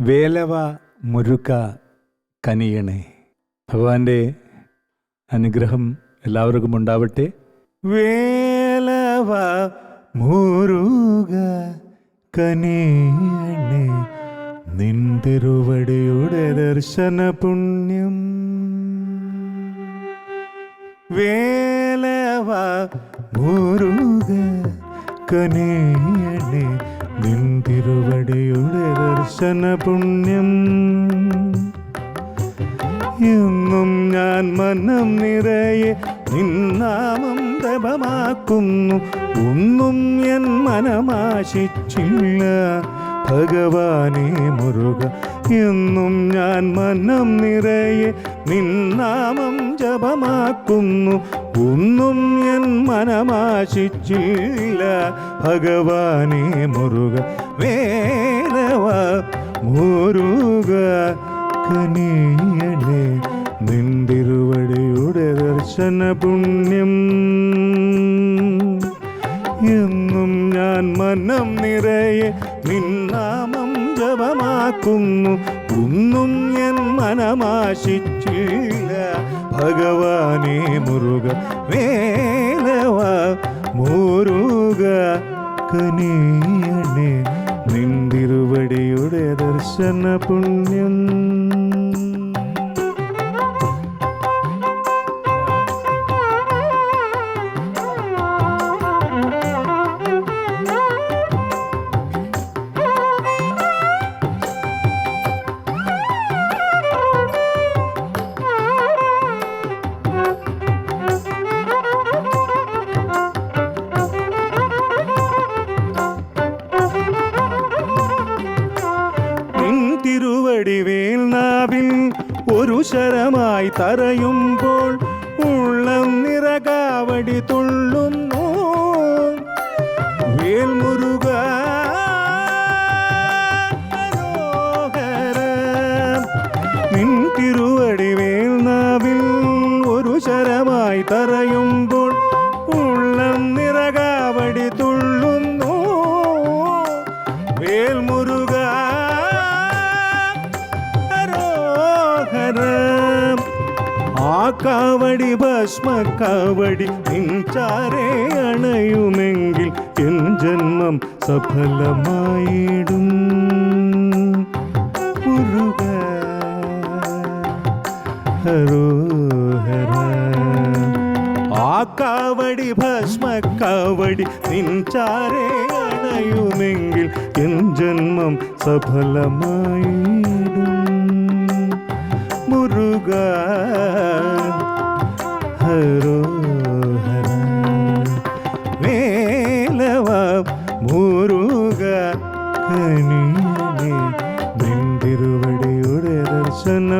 വേലവ മുരുക്ക കനിയണേ. ഭഗവാന്റെ അനുഗ്രഹം എല്ലാവർക്കും ഉണ്ടാവട്ടെ. വേലവ മുരുക കനിയണേ. നിൻ ദർശന പുണ്യം. വേലവ മുരുക കനിയണേ. നിൻ തിരുവടിയുടെ ദർശന പുണ്യം എന്നും ഞാൻ മനം നിറയെ നിന്നാമം ജപമാക്കുന്നു ഒന്നും എൻ മനമാശിച്ചില്ല. ഭഗവാനെ മുരുക എന്നും ഞാൻ മനം നിറയെ നിന്നാമം ജപമാക്കുന്നു. ഒന്നും എൻ മനമാശിച്ചില്ല ഭഗവാനെ മുരുക വേദവ മുരുക കനിയണേ നിന്തിരുവടിയുടെ ദർശന പുണ്യം. എന്നും ഞാൻ മനം നിറയെ നിന്നാമം ജപമാക്കുന്നു. ഒന്നും എൻ മനമാശിച്ചില്ല. ഭഗവാനെ മുരുക വേലവ മുരുക കനിയണേ. നിന്തിരുവടിയുടെ ദർശന പുണ്യം ഒരു ശരമായി തറയുമ്പോൾ ഉള്ളം നിറകാവടി തുള്ളുന്നു. വേൽമുരുക നിൻ വേൽനാവിൽ നാവിൽ ഒരു ശരമായി തറയുമ്പോൾ ഉള്ളം നിറകാവടി തുള്ളുന്നു. വേൽമുരുക കാവടി ഭസ്മ കാവടി നിൻചാരേ അണയുമെങ്കിൽ എൻ ജന്മം സഫലമായിടും. മുരുക ഹരോഹര. ആ കാവടി ഭസ്മ കാവടി നിൻചാരേ അണയുമെങ്കിൽ എൻ ജന്മം സഫലമായിടും. മുരുക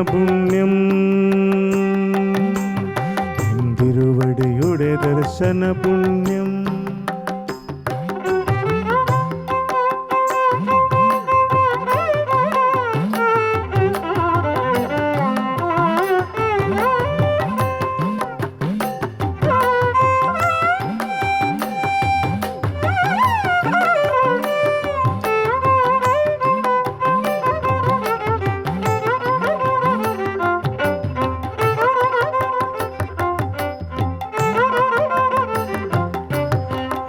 പുണ്യം. തിരുവടിയുടെ ദർശന പുണ്യം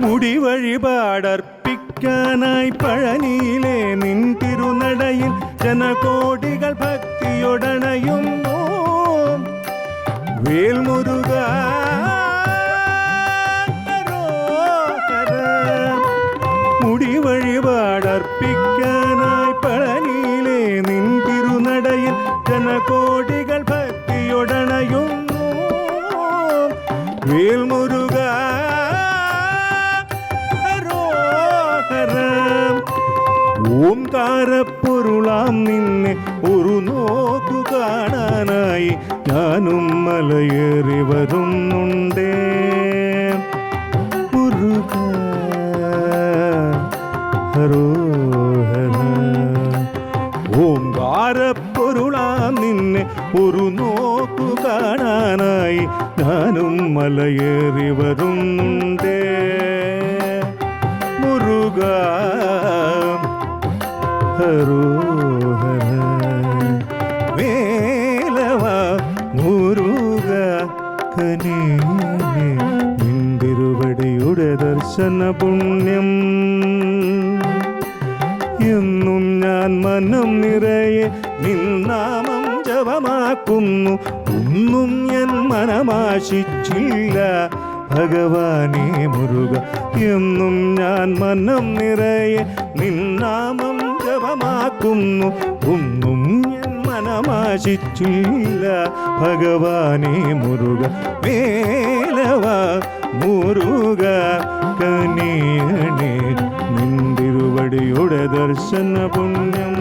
മുടി വഴിപാടർപ്പിക്കാനായി പഴനിയിലെ നിൻ തിരുനടയിൽ ജനകോടികൾ ഭക്തിയൊടണയുന്നു വേൽമുരുക മുടി വഴിപാടർപ്പിക്കാനായി പഴനിയിലെ നിൻ തിരുനടയിൽ ജനകോടികൾ ഭക്തിയൊടണയുന്നു വേൽമുരുക ഓംകാരപ്പൊരുളാം നിന്നെ ഒരു നോക്കു കാണാനായി. ഞാനും മലയേറി വരുന്നുണ്ടേ ഓംകാരപ്പൊരുളാം നിന്നെ ഒരു നോക്കു കാണാനായി. ഞാനും മലയേറി വരുന്നുണ്ടേ മുരുക ഹരോഹര വേലവ മുരുക നിന്തിരുവടിയുടെ ദർശന പുണ്യം. എന്നും ഞാൻ മനം നിറയെ നിന്നാമം ജപമാക്കുന്നു. ഒന്നും ഞാൻ മനമാശിച്ചില്ല. ഭഗവാനെ മുരുക എന്നും ഞാൻ മനം നിറയെ നിന്നാമം ജപമാക്കുന്നു ഒന്നും ഞാൻ മനമാശിച്ചില്ല. ഭഗവാനെ മുരുക മേലവ മുരുക കനിയണേ. നിന്തിരുവടിയുടെ ദർശന പുണ്യം